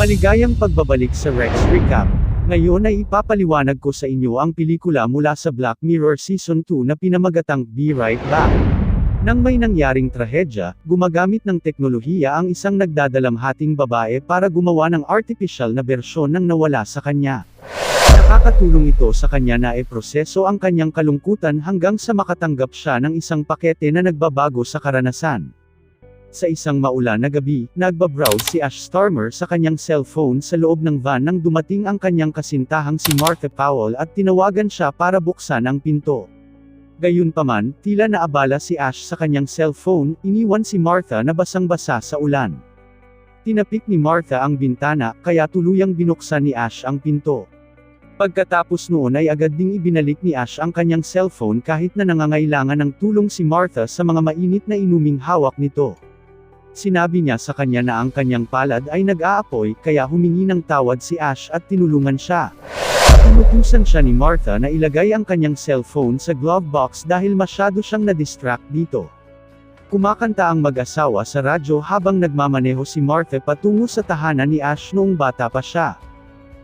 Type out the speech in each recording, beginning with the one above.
Maligayang pagbabalik sa Rex Recap. Ngayon ay ipapaliwanag ko sa inyo ang pelikula mula sa Black Mirror Season 2 na pinamagatang Be Right Back. Nang may nangyaring trahedya, gumagamit ng teknolohiya ang isang nagdadalamhating babae para gumawa ng artificial na bersyon ng nawala sa kanya. Nakakatulong ito sa kanya na e-proseso ang kanyang kalungkutan hanggang sa makatanggap siya ng isang pakete na nagbabago sa karanasan. Sa isang maulan na gabi, nagbabrowse si Ash Starmer sa kanyang cellphone sa loob ng van nang dumating ang kanyang kasintahang si Martha Powell at tinawagan siya para buksan ang pinto. Gayunpaman, tila naabala si Ash sa kanyang cellphone, iniwan si Martha na basang-basa sa ulan. Tinapik ni Martha ang bintana, kaya tuluyang binuksan ni Ash ang pinto. Pagkatapos noon ay agad ding ibinalik ni Ash ang kanyang cellphone kahit na nangangailangan ng tulong si Martha sa mga mainit na inuming hawak nito. Sinabi niya sa kanya na ang kanyang palad ay nag-aapoy, kaya humingi ng tawad si Ash at tinulungan siya. Tinutusan siya ni Martha na ilagay ang kanyang cellphone sa glove box dahil masyado siyang na-distract dito. Kumakanta ang mag-asawa sa radyo habang nagmamaneho si Martha patungo sa tahanan ni Ash noong bata pa siya.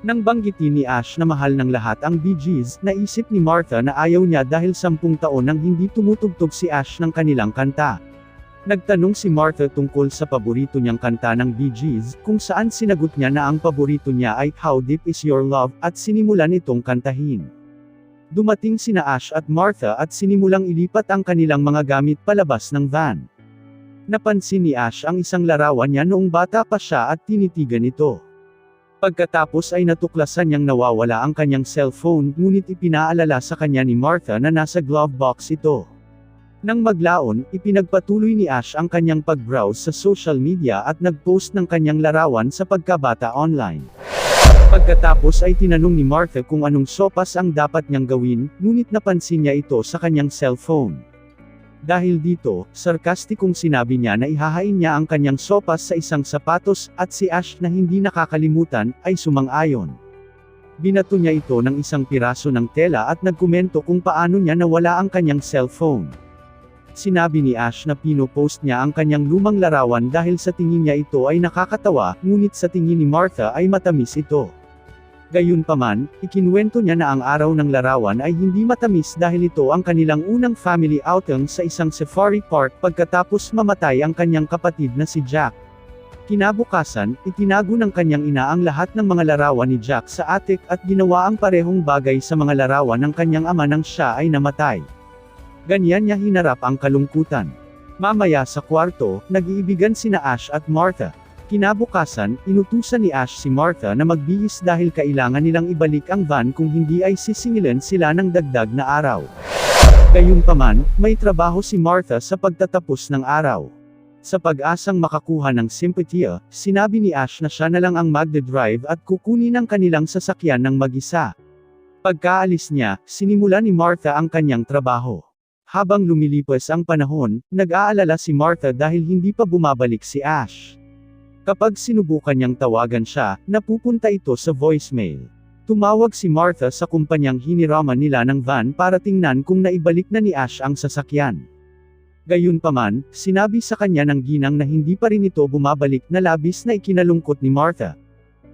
Nang banggitin ni Ash na mahal ng lahat ang Bee Gees, naisip ni Martha na ayaw niya dahil sampung taon nang hindi tumutugtog si Ash ng kanilang kanta. Nagtanong si Martha tungkol sa paborito niyang kanta ng Bee Gees, kung saan sinagot niya na ang paborito niya ay How Deep Is Your Love, at sinimulan itong kantahin. Dumating sina Ash at Martha at sinimulang ilipat ang kanilang mga gamit palabas ng van. Napansin ni Ash ang isang larawan niya noong bata pa siya at tinitigan ito. Pagkatapos ay natuklasan niyang nawawala ang kanyang cellphone, ngunit ipinaalala sa kanya ni Martha na nasa glove box ito. Nang maglaon, ipinagpatuloy ni Ash ang kanyang pag-browse sa social media at nag-post ng kanyang larawan sa pagkabata online. Pagkatapos ay tinanong ni Martha kung anong sopas ang dapat niyang gawin, ngunit napansin niya ito sa kanyang cellphone. Dahil dito, sarkastikong sinabi niya na ihahain niya ang kanyang sopas sa isang sapatos, at si Ash na hindi nakakalimutan, ay sumang-ayon. Binato niya ito ng isang piraso ng tela at nagkomento kung paano niya nawala ang kanyang cellphone. Sinabi ni Ash na pinopost niya ang kanyang lumang larawan dahil sa tingin niya ito ay nakakatawa, ngunit sa tingin ni Martha ay matamis ito. Gayunpaman, ikinuwento niya na ang araw ng larawan ay hindi matamis dahil ito ang kanilang unang family outing sa isang safari park pagkatapos mamatay ang kanyang kapatid na si Jack. Kinabukasan, itinago ng kanyang ina ang lahat ng mga larawan ni Jack sa attic at ginawa ang parehong bagay sa mga larawan ng kanyang ama nang siya ay namatay. Ganyan niya hinarap ang kalungkutan. Mamaya sa kwarto, nag-iibigan sina Ash at Martha. Kinabukasan, inutusan ni Ash si Martha na magbihis dahil kailangan nilang ibalik ang van kung hindi ay sisingilan sila ng dagdag na araw. Gayunpaman, may trabaho si Martha sa pagtatapos ng araw. Sa pag-asang makakuha ng simpatiya, sinabi ni Ash na siya na lang ang magde-drive at kukunin ang kanilang sasakyan ng mag-isa. Pagkaalis niya, sinimula ni Martha ang kanyang trabaho. Habang lumilipas ang panahon, nag-aalala si Martha dahil hindi pa bumabalik si Ash. Kapag sinubukan niyang tawagan siya, napupunta ito sa voicemail. Tumawag si Martha sa kumpanyang hiniraman nila ng van para tingnan kung naibalik na ni Ash ang sasakyan. Gayunpaman, sinabi sa kanya ng ginang na hindi pa rin ito bumabalik na labis na ikinalungkot ni Martha.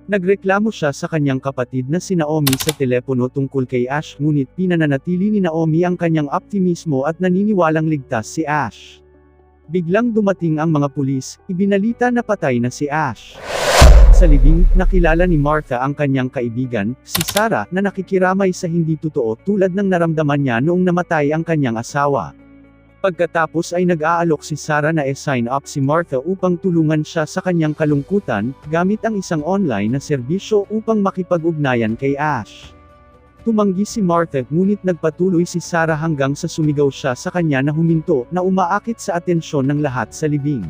Nagreklamo siya sa kanyang kapatid na si Naomi sa telepono tungkol kay Ash ngunit pinananatili ni Naomi ang kanyang optimismo at naniniwalang ligtas si Ash. Biglang dumating ang mga pulis, ibinalita na patay na si Ash. Sa libing, nakilala ni Martha ang kanyang kaibigan, si Sarah, na nakikiramay sa hindi totoo tulad ng naramdaman niya noong namatay ang kanyang asawa. Pagkatapos ay nag-aalok si Sarah na e-sign up si Martha upang tulungan siya sa kanyang kalungkutan, gamit ang isang online na serbisyo upang makipag-ugnayan kay Ash. Tumanggi si Martha ngunit nagpatuloy si Sarah hanggang sa sumigaw siya sa kanya na huminto, na umaakit sa atensyon ng lahat sa libing.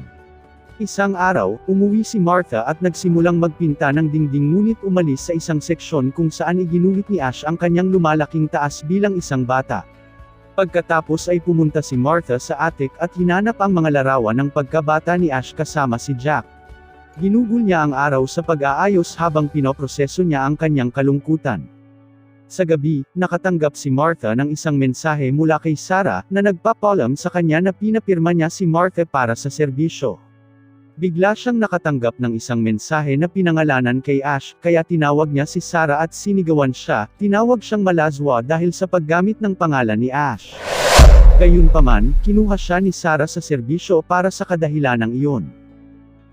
Isang araw, umuwi si Martha at nagsimulang magpinta ng dingding ngunit umalis sa isang seksyon kung saan iginuhit ni Ash ang kanyang lumalaking taas bilang isang bata. Pagkatapos ay pumunta si Martha sa attic at hinanap ang mga larawan ng pagkabata ni Ash kasama si Jack. Ginugol niya ang araw sa pag-aayos habang pinoproseso niya ang kanyang kalungkutan. Sa gabi, nakatanggap si Martha ng isang mensahe mula kay Sarah na nagpapalam sa kanya na pinapirma niya si Martha para sa serbisyo. Bigla siyang nakatanggap ng isang mensahe na pinangalanan kay Ash, kaya tinawag niya si Sarah at sinigawan siya, tinawag siyang malazwa dahil sa paggamit ng pangalan ni Ash. Gayunpaman, kinuha siya ni Sarah sa serbisyo para sa kadahilanang iyon.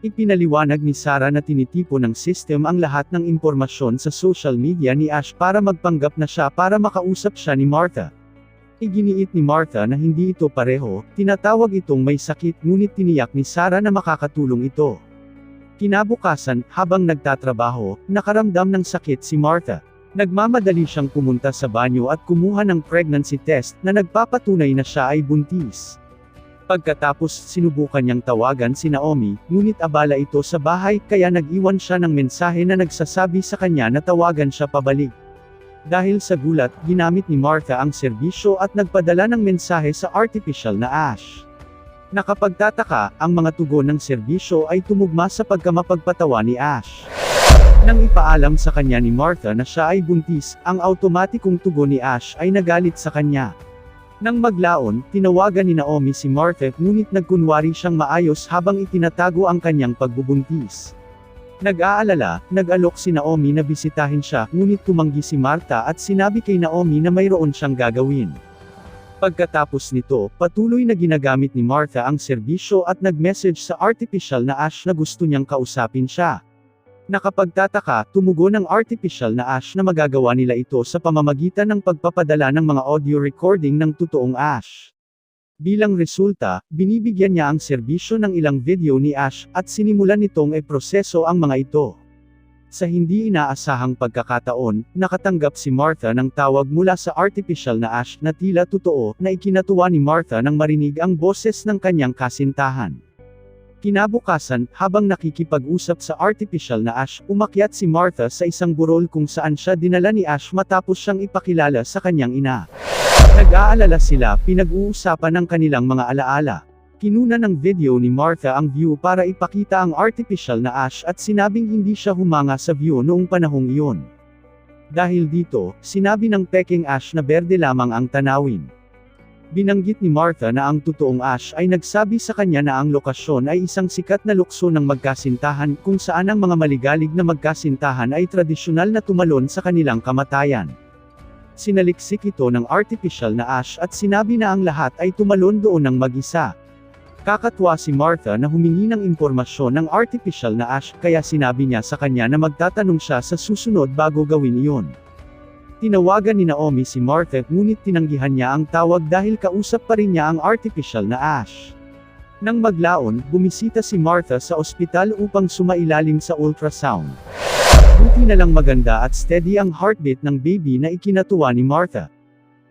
Ipinaliwanag ni Sarah na tinitipo ng system ang lahat ng impormasyon sa social media ni Ash para magpanggap na siya para makausap siya ni Martha. Iginiit ni Martha na hindi ito pareho, tinatawag itong may sakit ngunit tiniyak ni Sarah na makakatulong ito. Kinabukasan, habang nagtatrabaho, nakaramdam ng sakit si Martha. Nagmamadali siyang pumunta sa banyo at kumuha ng pregnancy test na nagpapatunay na siya ay buntis. Pagkatapos sinubukan niyang tawagan si Naomi, ngunit abala ito sa bahay kaya nag-iwan siya ng mensahe na nagsasabi sa kanya na tawagan siya pabalik. Dahil sa gulat, ginamit ni Martha ang serbisyo at nagpadala ng mensahe sa artificial na Ash. Nakapagtataka, ang mga tugon ng serbisyo ay tumugma sa pagkamapagpatawa ni Ash. Nang ipaalam sa kanya ni Martha na siya ay buntis, ang automatikong tugon ni Ash ay nagalit sa kanya. Nang maglaon, tinawagan ni Naomi si Martha ngunit nagkunwari siyang maayos habang itinatago ang kanyang pagbubuntis. Nag-aalala, nag-alok si Naomi na bisitahin siya, ngunit tumanggi si Martha at sinabi kay Naomi na mayroon siyang gagawin. Pagkatapos nito, patuloy na ginagamit ni Martha ang serbisyo at nag-message sa artificial na Ash na gusto niyang kausapin siya. Nakapagtataka, tumugon ang artificial na Ash na magagawa nila ito sa pamamagitan ng pagpapadala ng mga audio recording ng totoong Ash. Bilang resulta, binibigyan niya ang serbisyo ng ilang video ni Ash, at sinimulan nitong e-proseso ang mga ito. Sa hindi inaasahang pagkakataon, nakatanggap si Martha ng tawag mula sa artificial na Ash na tila totoo, na ikinatuwa ni Martha nang marinig ang boses ng kanyang kasintahan. Kinabukasan, habang nakikipag-usap sa artificial na Ash, umakyat si Martha sa isang burol kung saan siya dinala ni Ash matapos siyang ipakilala sa kanyang ina. Nag-aalala sila, pinag-uusapan ang kanilang mga alaala. Kinuna ng video ni Martha ang view para ipakita ang artificial na Ash at sinabing hindi siya humanga sa view noong panahong iyon. Dahil dito, sinabi ng peking Ash na berde lamang ang tanawin. Binanggit ni Martha na ang totoong Ash ay nagsabi sa kanya na ang lokasyon ay isang sikat na lukso ng magkasintahan kung saan ang mga maligalig na magkasintahan ay tradisyonal na tumalon sa kanilang kamatayan. Sinaliksik ito ng artificial na Ash at sinabi na ang lahat ay tumalon doon ng mag-isa. Kakatwa si Martha na humingi ng impormasyon ng artificial na Ash kaya sinabi niya sa kanya na magtatanong siya sa susunod bago gawin iyon. Tinawagan ni Naomi si Martha ngunit tinanggihan niya ang tawag dahil kausap pa rin niya ang artificial na Ash. Nang maglaon, bumisita si Martha sa ospital upang sumailalim sa ultrasound. Buti na lang maganda at steady ang heartbeat ng baby na ikinatuwa ni Martha.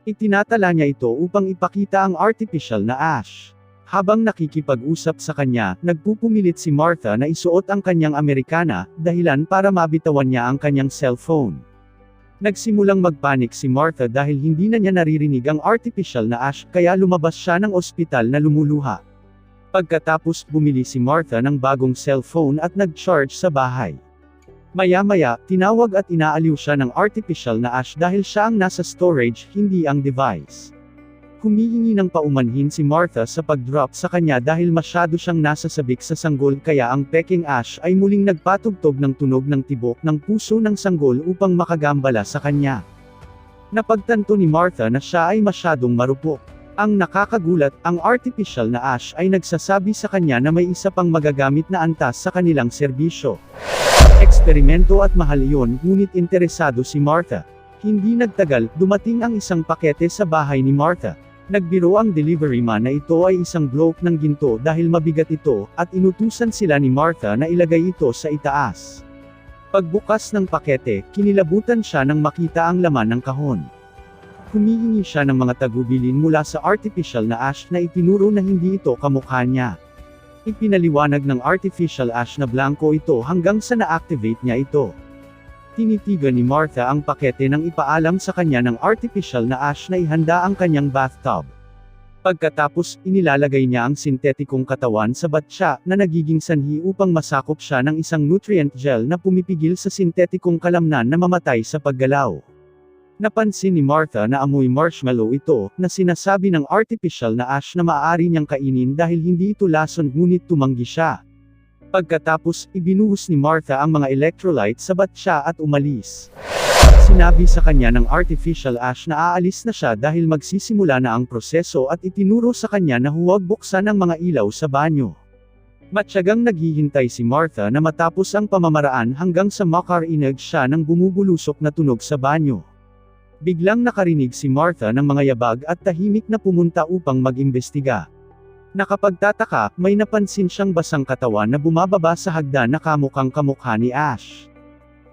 Itinatala niya ito upang ipakita ang artificial na Ash. Habang nakikipag-usap sa kanya, nagpupumilit si Martha na isuot ang kanyang Amerikana, dahilan para mabitawan niya ang kanyang cellphone. Nagsimulang magpanik si Martha dahil hindi na niya naririnig ang artificial na Ash, kaya lumabas siya ng ospital na lumuluha. Pagkatapos bumili si Martha ng bagong cellphone at nag-charge sa bahay. Maya-maya, tinawag at inaaliw siya ng artificial na Ash dahil siya ang nasa storage, hindi ang device. Humihingi ng paumanhin si Martha sa pag-drop sa kanya dahil masyado siyang nasasabik sa sanggol kaya ang peking ash ay muling nagpatugtog ng tunog ng tibok ng puso ng sanggol upang makagambala sa kanya. Napagtanto ni Martha na siya ay masyadong marupok. Ang nakakagulat, ang artificial na ash ay nagsasabi sa kanya na may isa pang magagamit na antas sa kanilang serbisyo. Eksperimento at mahal iyon, ngunit interesado si Martha. Hindi nagtagal, dumating ang isang pakete sa bahay ni Martha. Nagbiro ang delivery man na ito ay isang bloke ng ginto dahil mabigat ito, at inutusan sila ni Martha na ilagay ito sa itaas. Pagbukas ng pakete, kinilabutan siya nang makita ang laman ng kahon. Humihingi siya ng mga tagubilin mula sa artificial na ash na itinuro na hindi ito kamukha niya. Ipinaliwanag ng artificial ash na blanco ito hanggang sa na-activate niya ito. Tinitigan ni Martha ang pakete nang ipaalam sa kanya ng artificial na ash na ihanda ang kanyang bathtub. Pagkatapos, inilalagay niya ang sintetikong katawan sa batya na nagiging sanhi upang masakop siya ng isang nutrient gel na pumipigil sa sintetikong kalamnan na mamatay sa paggalaw. Napansin ni Martha na amoy marshmallow ito, na sinasabi ng artificial na ash na maaari niyang kainin dahil hindi ito lason ngunit tumanggi siya. Pagkatapos, ibinuhos ni Martha ang mga electrolyte sa batya at umalis. Sinabi sa kanya ng artificial ash na aalis na siya dahil magsisimula na ang proseso at itinuro sa kanya na huwag buksan ang mga ilaw sa banyo. Matyagang naghihintay si Martha na matapos ang pamamaraan hanggang sa makarinig siya ng bumubulusok na tunog sa banyo. Biglang nakarinig si Martha ng mga yabag at tahimik na pumunta upang mag-imbestiga. Nakapagtataka, may napansin siyang basang katawan na bumababa sa hagdan na kamukhang kamukha ni Ash.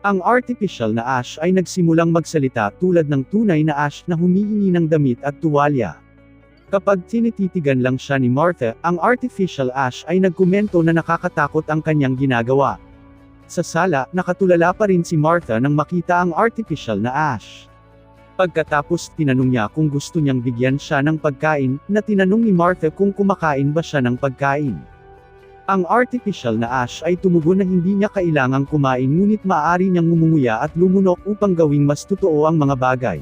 Ang artificial na Ash ay nagsimulang magsalita tulad ng tunay na Ash na humihingi ng damit at tuwalya. Kapag tinititigan lang siya ni Martha, ang artificial Ash ay nagkomento na nakakatakot ang kanyang ginagawa. Sa sala, nakatulala pa rin si Martha nang makita ang artificial na Ash. Pagkatapos, tinanong niya kung gusto niyang bigyan siya ng pagkain, na tinanong ni Martha kung kumakain ba siya ng pagkain. Ang artificial na Ash ay tumugon na hindi niya kailangang kumain ngunit maaari niyang ngumunguya at lumunok upang gawing mas totoo ang mga bagay.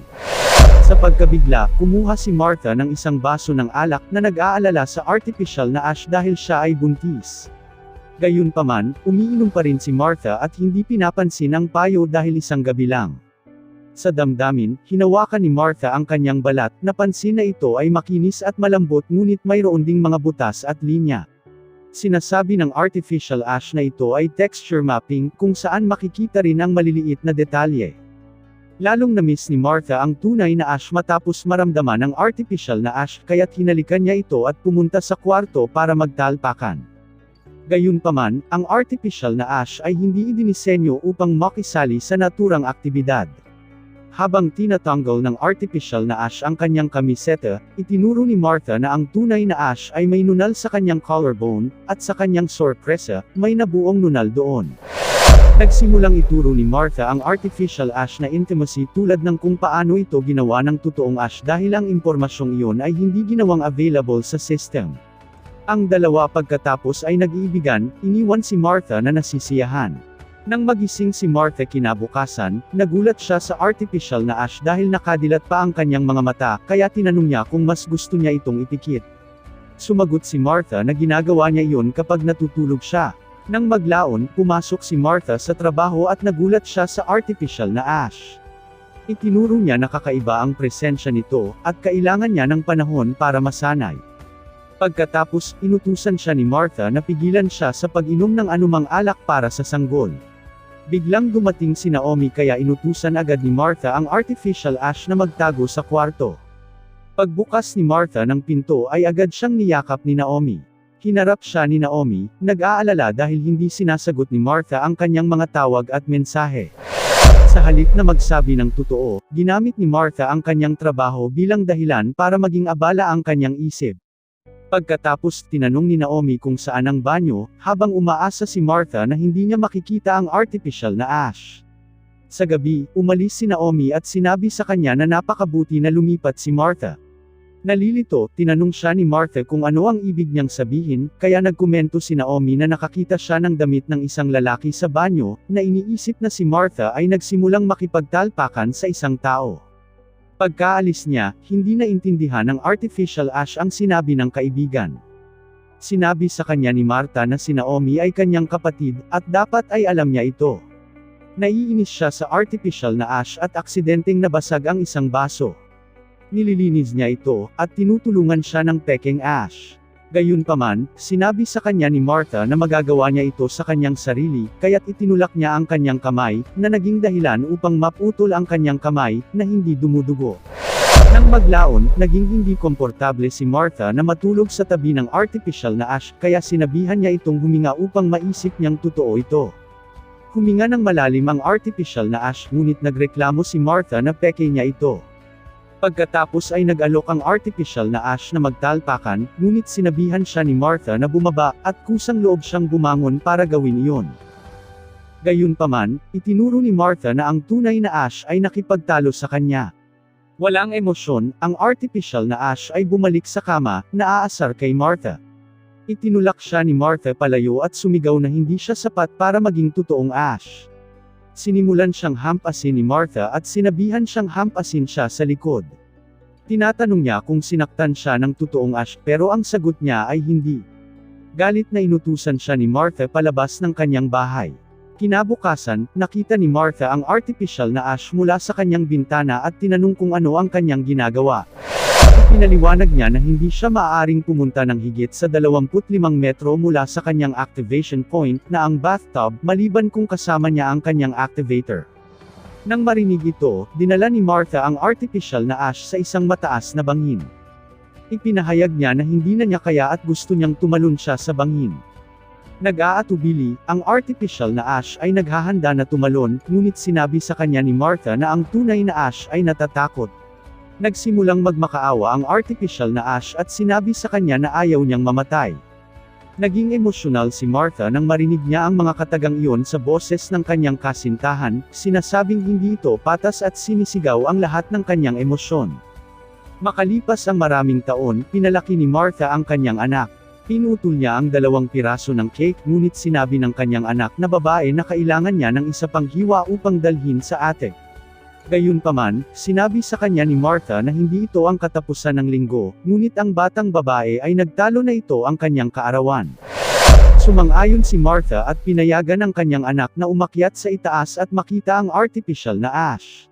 Sa pagkabigla, kumuha si Martha ng isang baso ng alak na nag-aalala sa artificial na Ash dahil siya ay buntis. Gayunpaman, umiinom pa rin si Martha at hindi pinapansin ang payo dahil isang gabi lang. Sa damdamin, hinawakan ni Martha ang kanyang balat, napansin na ito ay makinis at malambot ngunit mayroon ding mga butas at linya. Sinasabi ng artificial ash na ito ay texture mapping kung saan makikita rin ang maliliit na detalye. Lalong na-miss ni Martha ang tunay na ash matapos maramdaman ang artificial na ash kaya't hinalikan niya ito at pumunta sa kwarto para magtalpakan. Gayunpaman, ang artificial na ash ay hindi idinisenyo upang makisali sa naturang aktibidad. Habang tinatanggal ng artificial na ash ang kanyang kamiseta, itinuro ni Martha na ang tunay na ash ay may nunal sa kanyang collarbone, at sa kanyang sorpresa, may nabuong nunal doon. Nagsimulang ituro ni Martha ang artificial ash na intimacy tulad ng kung paano ito ginawa ng totoong ash dahil ang impormasyong iyon ay hindi ginawang available sa system. Ang dalawa pagkatapos ay nag-iibigan, iniwan si Martha na nasisiyahan. Nang magising si Martha kinabukasan, nagulat siya sa artificial na ash dahil nakadilat pa ang kanyang mga mata, kaya tinanong niya kung mas gusto niya itong ipikit. Sumagot si Martha na ginagawa niya iyon kapag natutulog siya. Nang maglaon, pumasok si Martha sa trabaho at nagulat siya sa artificial na ash. Itinuro niya na kakaiba ang presensya nito, at kailangan niya ng panahon para masanay. Pagkatapos, inutusan siya ni Martha na pigilan siya sa pag-inom ng anumang alak para sa sanggol. Biglang dumating si Naomi kaya inutusan agad ni Martha ang artificial ash na magtago sa kwarto. Pagbukas ni Martha ng pinto ay agad siyang niyakap ni Naomi. Hinarap siya ni Naomi, nag-aalala dahil hindi sinasagot ni Martha ang kanyang mga tawag at mensahe. Sa halip na magsabi ng totoo, ginamit ni Martha ang kanyang trabaho bilang dahilan para maging abala ang kanyang isip. Pagkatapos tinanong ni Naomi kung saan ang banyo, habang umaasa si Martha na hindi niya makikita ang artificial na ash. Sa gabi, umalis si Naomi at sinabi sa kanya na napakabuti na lumipat si Martha. Nalilito, tinanong siya ni Martha kung ano ang ibig niyang sabihin, kaya nagkomento si Naomi na nakakita siya ng damit ng isang lalaki sa banyo, na iniisip na si Martha ay nagsimulang makipagtalpakan sa isang tao. Pagkaalis niya, hindi na intindihan ng artificial ash ang sinabi ng kaibigan. Sinabi sa kanya ni Martha na si Naomi ay kanyang kapatid, at dapat ay alam niya ito. Naiinis siya sa artificial na ash at aksidenteng nabasag ang isang baso. Nililinis niya ito, at tinutulungan siya ng peking ash. Gayunpaman, sinabi sa kanya ni Martha na magagawa niya ito sa kanyang sarili, kaya't itinulak niya ang kanyang kamay, na naging dahilan upang maputol ang kanyang kamay, na hindi dumudugo. Nang maglaon, naging hindi komportable si Martha na matulog sa tabi ng artificial na ash, kaya sinabihan niya itong huminga upang maisip niyang totoo ito. Huminga ng malalim ang artificial na ash, ngunit nagreklamo si Martha na peke niya ito. Pagkatapos ay nag-alok ang artificial na ash na magtalpakan, ngunit sinabihan siya ni Martha na bumaba, at kusang loob siyang bumangon para gawin iyon. Gayunpaman, itinuro ni Martha na ang tunay na ash ay nakipagtalo sa kanya. Walang emosyon, ang artificial na ash ay bumalik sa kama, naaasar kay Martha. Itinulak siya ni Martha palayo at sumigaw na hindi siya sapat para maging totoong ash. Sinimulan siyang hampasin ni Martha at sinabihan siyang hampasin siya sa likod. Tinatanong niya kung sinaktan siya ng totoong Ash pero ang sagot niya ay hindi. Galit na inutusan siya ni Martha palabas ng kanyang bahay. Kinabukasan, nakita ni Martha ang artificial na ash mula sa kanyang bintana at tinanong kung ano ang kanyang ginagawa. Pinaliwanag niya na hindi siya maaaring pumunta ng higit sa 25 metro mula sa kanyang activation point na ang bathtub maliban kung kasama niya ang kanyang activator. Nang marinig ito, dinala ni Martha ang artificial na ash sa isang mataas na bangin. Ipinahayag niya na hindi na niya kaya at gusto niyang tumalon siya sa bangin. Nag-aatubili, ang artificial na ash ay naghahanda na tumalon, ngunit sinabi sa kanya ni Martha na ang tunay na ash ay natatakot. Nagsimulang magmakaawa ang artificial na ash at sinabi sa kanya na ayaw niyang mamatay. Naging emosyonal si Martha nang marinig niya ang mga katagang iyon sa boses ng kanyang kasintahan, sinasabing hindi ito patas at sinisigaw ang lahat ng kanyang emosyon. Makalipas ang maraming taon, pinalaki ni Martha ang kanyang anak. Pinutol niya ang dalawang piraso ng cake ngunit sinabi ng kanyang anak na babae na kailangan niya ng isa pang hiwa upang dalhin sa attic. Gayunpaman, sinabi sa kanya ni Martha na hindi ito ang katapusan ng linggo, ngunit ang batang babae ay nagtalo na ito ang kanyang kaarawan. Sumang-ayon si Martha at pinayagan ang kanyang anak na umakyat sa itaas at makita ang artificial na ash.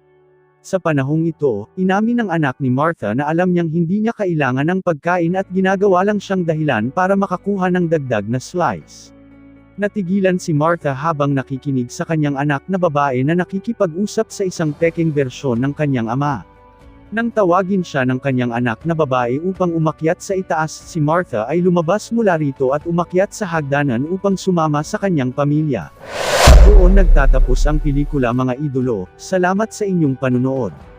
Sa panahong ito, inamin ng anak ni Martha na alam niyang hindi niya kailangan ng pagkain at ginagawa lang siyang dahilan para makakuha ng dagdag na slice. Natigilan si Martha habang nakikinig sa kanyang anak na babae na nakikipag-usap sa isang peking bersyon ng kanyang ama. Nang tawagin siya ng kanyang anak na babae upang umakyat sa itaas, si Martha ay lumabas mula rito at umakyat sa hagdanan upang sumama sa kanyang pamilya. Doon nagtatapos ang pelikula mga idolo, salamat sa inyong panunood.